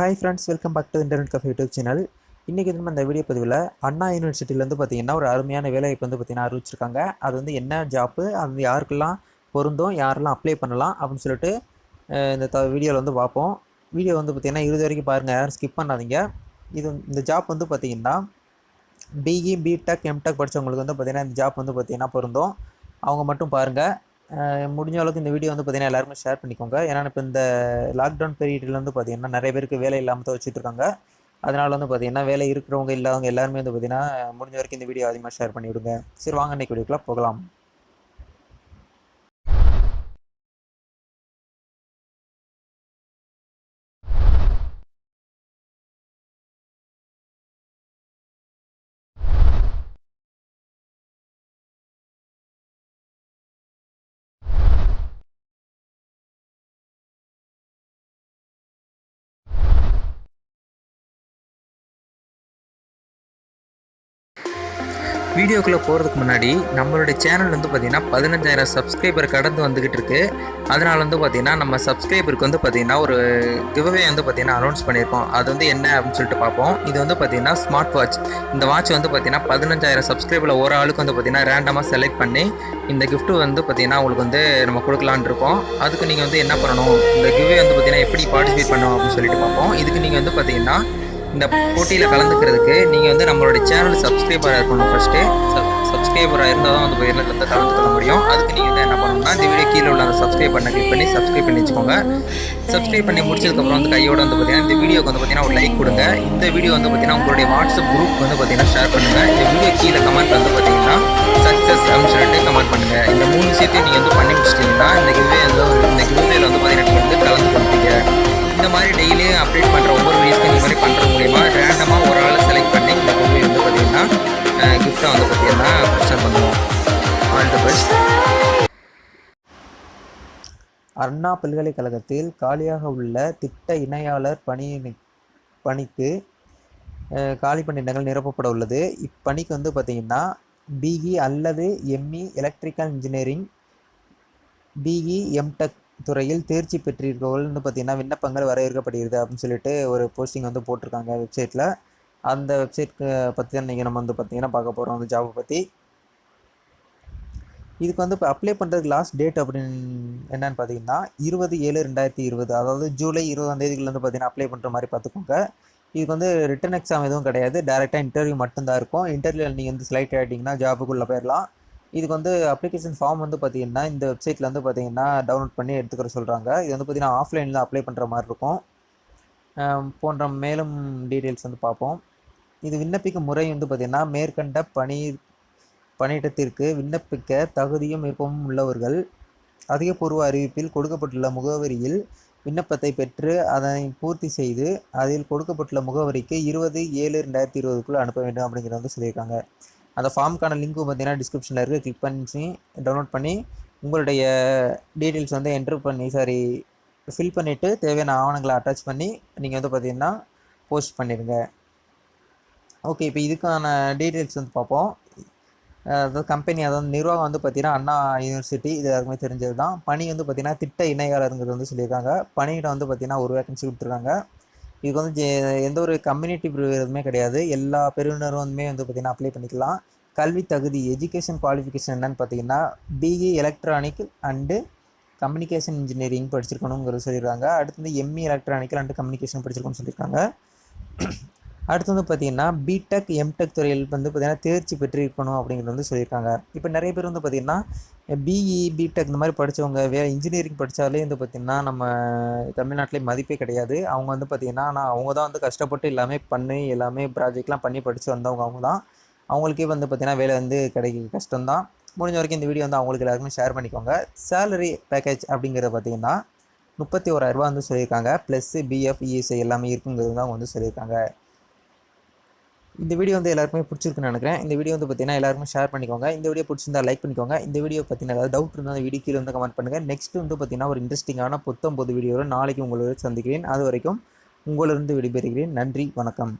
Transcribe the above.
Hi friends welcome back to internet cafe YouTube channel இன்றைக்கி நம்ம இந்த வீடியோ பதிவில் அண்ணா யூனிவர்சிட்டியிலேருந்து பார்த்தீங்கன்னா ஒரு அருமையான வேலைவாய்ப்பு வந்து பார்த்தீங்கன்னா அறிவிச்சிருக்காங்க. அது வந்து என்ன ஜாப்பு அது யாருக்கெல்லாம் பொருந்தும் யாரெல்லாம் அப்ளை பண்ணலாம் அப்படின்னு சொல்லிட்டு இந்த த வீடியோவில் வந்து பார்ப்போம். வீடியோ வந்து பார்த்தீங்கன்னா இறுதி வரைக்கும் பாருங்கள் யாரும் ஸ்கிப் பண்ணாதீங்க. இது இந்த ஜாப் வந்து பார்த்தீங்கன்னா பிஇ பிடெக் எம்டெக் படித்தவங்களுக்கு வந்து பார்த்திங்கன்னா இந்த ஜாப் வந்து பார்த்திங்கன்னா பொருந்தும். அவங்க மட்டும் பாருங்கள் முடிஞ்ச அளவுக்கு இந்த வீடியோ வந்து பார்த்தீங்கன்னா எல்லாருமே ஷேர் பண்ணிக்கோங்க. ஏன்னா இப்போ இந்த லாக்டவுன் பீரியடில் வந்து பார்த்தீங்கன்னா நிறைய பேருக்கு வேலை இல்லாமல் தான் வச்சுட்டு இருக்காங்க. அதனால வந்து பார்த்தீங்கன்னா வேலை இருக்கிறவங்க இல்லாதவங்க எல்லாருமே வந்து பார்த்தீங்கன்னா முடிஞ்ச வரைக்கும் இந்த வீடியோ அதிகமாக ஷேர் பண்ணி விடுங்க சரி வாங்க இன்னைக்கு வீடியோக்குள்ள போகலாம். வீடியோக்குள்ளே போகிறதுக்கு முன்னாடி நம்மளுடைய சேனல் வந்து பார்த்திங்கன்னா பதினஞ்சாயிரம் சப்ஸ்கிரைபர் கடந்து வந்துக்கிட்டு இருக்கு அதனால் வந்து பார்த்திங்கன்னா நம்ம சப்ஸ்கிரைபருக்கு வந்து பார்த்திங்கன்னா ஒரு கிவ்வே வந்து பார்த்திங்கன்னா அனௌன்ஸ் பண்ணியிருக்கோம் அது வந்து என்ன அப்படின்னு சொல்லிட்டு பார்ப்போம் இது வந்து பார்த்திங்கன்னா ஸ்மார்ட் வாட்ச் இந்த வாட்ச் வந்து பார்த்திங்கன்னா பதினஞ்சாயிரம் சப்ஸ்கிரைபரில் ஒரு ஆளுக்கு வந்து பார்த்திங்கன்னா ரேண்டமாக செலக்ட் பண்ணி இந்த கிஃப்ட்டு வந்து பார்த்திங்கன்னா உங்களுக்கு வந்து நம்ம கொடுக்கலான்னு இருக்கோம் அதுக்கு நீங்கள் வந்து என்ன பண்ணணும் இந்த கிவ்வே வந்து பார்த்திங்கன்னா எப்படி பார்ட்டிசிபேட் பண்ணணும் அப்படின்னு சொல்லிட்டு பார்ப்போம் இதுக்கு நீங்கள் வந்து பார்த்திங்கன்னா இந்த போட்டியில் கலந்துக்கிறதுக்கு நீங்கள் வந்து நம்மளோட சேனல் சப்ஸ்கிரைபராக இருக்கணும் ஃபஸ்ட்டு சப்ஸ்கிரைபராக இருந்தால் தான் வந்து பயிரில் வந்து கலந்து கொள்ள முடியும். அதுக்கு நீங்கள் வந்து என்ன பண்ணணும்னா இந்த வீடியோ கீழே உள்ள அந்த சப்ஸ்கிரைப் பண்ண கிளிக் பண்ணி சப்ஸ்கிரைப் பண்ணி வச்சுக்கோங்க. சப்ஸ்கிரைப் பண்ணி முடிச்சதுக்கப்புறம் வந்து கையோட வந்து பார்த்தீங்கன்னா இந்த வீடியோக்கு வந்து பார்த்தீங்கன்னா ஒரு லைக் கொடுங்க. இந்த வீடியோ வந்து பார்த்தீங்கன்னா உங்களுடைய வாட்ஸ்அப் குரூப் வந்து பார்த்தீங்கன்னா ஷேர் பண்ணுங்கள் இந்த வீடியோ கீழே கமெண்ட் வந்து பார்த்தீங்கன்னா சக்ஸஸ் அப்படின்னு சொல்லிட்டு கமெண்ட் பண்ணுங்கள் இந்த மூணு விஷயத்தையும் நீங்கள் வந்து பண்ணி முடிச்சிட்டிங்கன்னா இந்த கிவே வந்து இந்த கிவேல வந்து பார்த்தீங்கன்னா நீங்கள் வந்து கலந்து கொடுப்பீங்க இந்த மாதிரி டெய்லி ஷேர் பண்ணுவோம். ஆல் தி பெஸ்ட் அண்ணா பல்கலைக்கழகத்தில் காலியாக உள்ள திட்ட இணையாளர் பணி பணிக்கு காலி பணியிடங்கள் நிரப்பப்பட உள்ளது. இப்பணிக்கு வந்து பார்த்திங்கன்னா பிஇ அல்லது ME electrical engineering BE MTech துறையில் தேர்ச்சி பெற்றிருக்கவர்கள் வந்து பார்த்தீங்கன்னா விண்ணப்பங்கள் வரவேற்கப்படுகிறது அப்படின்னு சொல்லிட்டு ஒரு போஸ்டிங் வந்து போட்டிருக்காங்க வெப்சைட்டில் அந்த வெப்சைட்க்கு பற்றி தான் நீங்கள் நம்ம வந்து பார்த்திங்கன்னா பார்க்க போகிறோம் அந்த ஜாபை பற்றி இதுக்கு வந்து இப்போ அப்ளை பண்ணுறதுக்கு லாஸ்ட் டேட் அப்படின்னு என்னன்னு பார்த்தீங்கன்னா இருபது ஏழு ரெண்டாயிரத்தி இருபது. அதாவது ஜூலை இருபதாம் தேதிக்குள்ளேருந்து பார்த்தீங்கன்னா அப்ளை பண்ணுற மாதிரி பார்த்துக்கோங்க. இதுக்கு வந்து ரிட்டன் எக்ஸாம் எதுவும் கிடையாது. டேரெக்டாக இன்டர்வியூ மட்டும்தான் இருக்கும். இன்டர்வியூவில் நீங்கள் வந்து செலக்ட் ஆகிட்டிங்கன்னா ஜாபுக்குள்ளே போயிடலாம் இதுக்கு வந்து அப்ளிகேஷன் ஃபார்ம் வந்து பார்த்தீங்கன்னா இந்த வெப்சைட்டில் வந்து பார்த்தீங்கன்னா டவுன்லோட் பண்ணி எடுத்துக்கிற சொல்கிறாங்க இது வந்து பார்த்தீங்கன்னா ஆஃப்லைனில் அப்ளை பண்ணுற மாதிரி இருக்கும். போன்ற மேலும் டீட்டெயில்ஸ் வந்து பார்ப்போம். இது விண்ணப்பிக்கும் முறை வந்து பார்த்தீங்கன்னா மேற்கண்ட பணி பணியிடத்திற்கு விண்ணப்பிக்க தகுதியும் விருப்பமும் உள்ளவர்கள் அதிகபூர்வ அறிவிப்பில் கொடுக்கப்பட்டுள்ள முகவரியில் விண்ணப்பத்தை பெற்று அதனை பூர்த்தி செய்து அதில் கொடுக்கப்பட்டுள்ள முகவரிக்கு இருபது ஏழு ரெண்டாயிரத்தி இருபதுக்குள்ளே அனுப்ப வேண்டும் அப்படிங்கிறத வந்து சொல்லியிருக்காங்க. அந்த ஃபார்முக்கான லிங்க்கும் பார்த்தீங்கன்னா டிஸ்கிரிப்ஷனில் இருக்குது கிளிக் பண்ணி டவுன்லோட் பண்ணி உங்களுடைய டீட்டெயில்ஸ் வந்து என்ட்ரு பண்ணி சாரி ஃபில் பண்ணிவிட்டு தேவையான ஆவணங்களை அட்டாச் பண்ணி நீங்கள் வந்து பார்த்தீங்கன்னா போஸ்ட் பண்ணிடுங்க. ஓகே இப்போ இதுக்கான டீட்டெயில்ஸ் வந்து பார்ப்போம். அதாவது கம்பெனி அதாவது நிர்வாகம் வந்து பார்த்தீங்கன்னா அண்ணா யூனிவர்சிட்டி இது எல்லாருக்குமே தெரிஞ்சது தான் பணி வந்து பார்த்தீங்கன்னா திட்ட இணையாளருங்கிறது வந்து சொல்லியிருக்காங்க. பணியிடம் வந்து பார்த்தீங்கன்னா ஒரு வேக்கன்சி கொடுத்துருக்காங்க. இதுக்கு வந்து ஜெ- எந்த ஒரு கம்யூனிட்டி எதுவுமே கிடையாது. எல்லா பெருவினருமே வந்து பார்த்தீங்கன்னா அப்ளை பண்ணிக்கலாம். கல்வி தகுதி எஜுகேஷன் குவாலிஃபிகேஷன் என்னன்னு பார்த்தீங்கன்னா BE electronic and communication engineering படிச்சிருக்கணுங்கிறது சொல்லியிருக்காங்க. அடுத்து வந்து எம்இ எலக்ட்ரானிக்கல் அண்டு கம்யூனிகேஷன் படிச்சிருக்கணும்னு சொல்லியிருக்காங்க. அடுத்து வந்து பார்த்தீங்கன்னா பிடெக் எம்டெக் துறையில் வந்து பார்த்திங்கன்னா தேர்ச்சி பெற்றிருக்கணும் அப்படிங்கிறது வந்து சொல்லியிருக்காங்க. இப்போ நிறைய பேர் வந்து பார்த்திங்கன்னா பிஇ பிடெக் இந்த மாதிரி படித்தவங்க வே இன்ஜினியரிங் படித்தாலே வந்து பார்த்திங்கன்னா நம்ம தமிழ்நாட்டிலே மதிப்பே கிடையாது. அவங்க வந்து பார்த்திங்கன்னா ஆனால் அவங்க தான் வந்து கஷ்டப்பட்டு எல்லாமே பண்ணி எல்லாமே ப்ராஜெக்ட்லாம் பண்ணி படித்து வந்தவங்க அவங்க தான். அவங்களுக்கே வந்து பார்த்திங்கன்னா வேலை வந்து கிடைக்க கஷ்டம்தான். முடிஞ்ச வரைக்கும் இந்த வீடியோ வந்து அவங்களுக்கு எல்லாருக்குமே ஷேர் பண்ணிக்கோங்க. சேலரி பேக்கேஜ் அப்படிங்கிறத பார்த்திங்கன்னா முப்பத்தி ஓராயிரரூபா வந்து சொல்லியிருக்காங்க. ப்ளஸ்ஸு பிஎஃப் இஎஸ்ஐ எல்லாமே இருக்குங்கிறது தான் அவங்க வந்து சொல்லியிருக்காங்க. இந்த வீடியோ வந்து எல்லாருக்குமே பிடிச்சிருக்குன்னு நினைக்கிறேன். இந்த வீடியோ வந்து பார்த்தீங்கன்னா எல்லாருமே ஷேர் பண்ணிக்கோங்க. இந்த வீடியோ பிடிச்சிருந்தா லைக் பண்ணிக்கோங்க. இந்த வீடியோ பார்த்தீங்கன்னா ஏதாவது டவுட் இருந்தால் அந்த வீடியோ கீழே வந்து கமெண்ட் பண்ணுங்கள் நெக்ஸ்ட் வந்து பார்த்தீங்கன்னா ஒரு இன்ட்ரெஸ்டிங்கான புத்தம்பது வீடியோவில் நாளைக்கு உங்களோட சந்திக்கிறேன். அது வரைக்கும் உங்களிருந்து விடைபெறுகிறேன். நன்றி வணக்கம்.